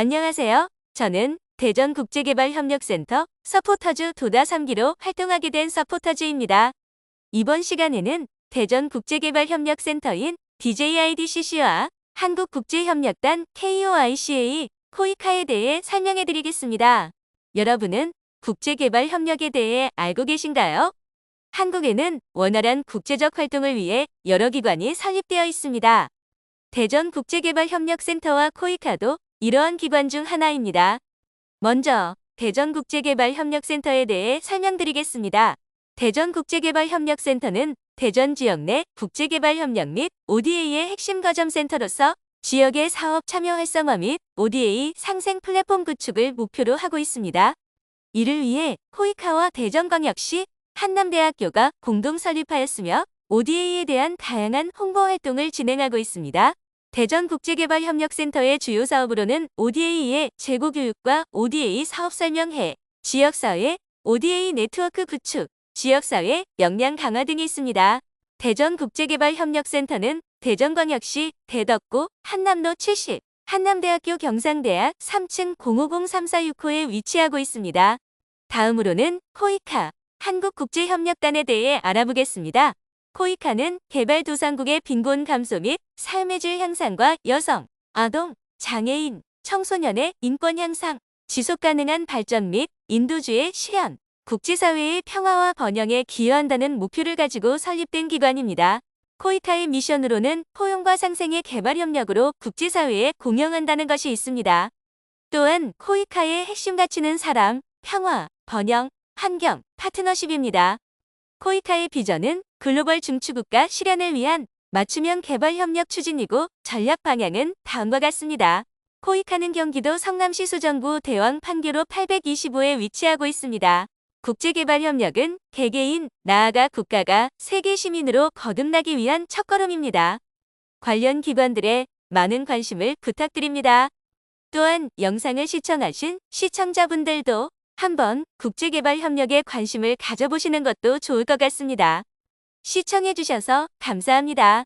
안녕하세요. 저는 대전국제개발협력센터 서포터즈 도다 3기로 활동하게 된 서포터즈입니다. 이번 시간에는 대전국제개발협력센터인 DJIDCC와 한국국제협력단 KOICA 코이카에 대해 설명해 드리겠습니다. 여러분은 국제개발협력에 대해 알고 계신가요? 한국에는 원활한 국제적 활동을 위해 여러 기관이 설립되어 있습니다. 대전국제개발협력센터와 코이카도 이러한 기관 중 하나입니다. 먼저 대전국제개발협력센터에 대해 설명드리겠습니다. 대전국제개발협력센터는 대전 지역 내 국제개발협력 및 ODA의 핵심 거점센터로서 지역의 사업 참여 활성화 및 ODA 상생 플랫폼 구축을 목표로 하고 있습니다. 이를 위해 코이카와 대전광역시 한남대학교가 공동 설립하였으며 ODA에 대한 다양한 홍보 활동을 진행하고 있습니다. 대전국제개발협력센터의 주요 사업으로는 ODA의 재고 교육과 ODA 사업 설명회, 지역사회, ODA 네트워크 구축, 지역사회 역량 강화 등이 있습니다. 대전국제개발협력센터는 대전광역시 대덕구 한남로 70, 한남대학교 경상대학 3층 050-3469에 위치하고 있습니다. 다음으로는 코이카, 한국국제협력단에 대해 알아보겠습니다. 코이카는 개발도상국의 빈곤 감소 및 삶의 질 향상과 여성, 아동, 장애인, 청소년의 인권 향상, 지속 가능한 발전 및 인도주의 실현, 국제사회의 평화와 번영에 기여한다는 목표를 가지고 설립된 기관입니다. 코이카의 미션으로는 포용과 상생의 개발 협력으로 국제사회에 공영한다는 것이 있습니다. 또한 코이카의 핵심 가치는 사람, 평화, 번영, 환경, 파트너십입니다. 코이카의 비전은 글로벌 중추국가 실현을 위한 맞춤형 개발 협력 추진이고 전략 방향은 다음과 같습니다. 코이카는 경기도 성남시 수정구 대왕 판교로 825에 위치하고 있습니다. 국제개발협력은 개개인, 나아가 국가가 세계 시민으로 거듭나기 위한 첫걸음입니다. 관련 기관들의 많은 관심을 부탁드립니다. 또한 영상을 시청하신 시청자분들도 한번 국제개발 협력에 관심을 가져보시는 것도 좋을 것 같습니다. 시청해주셔서 감사합니다.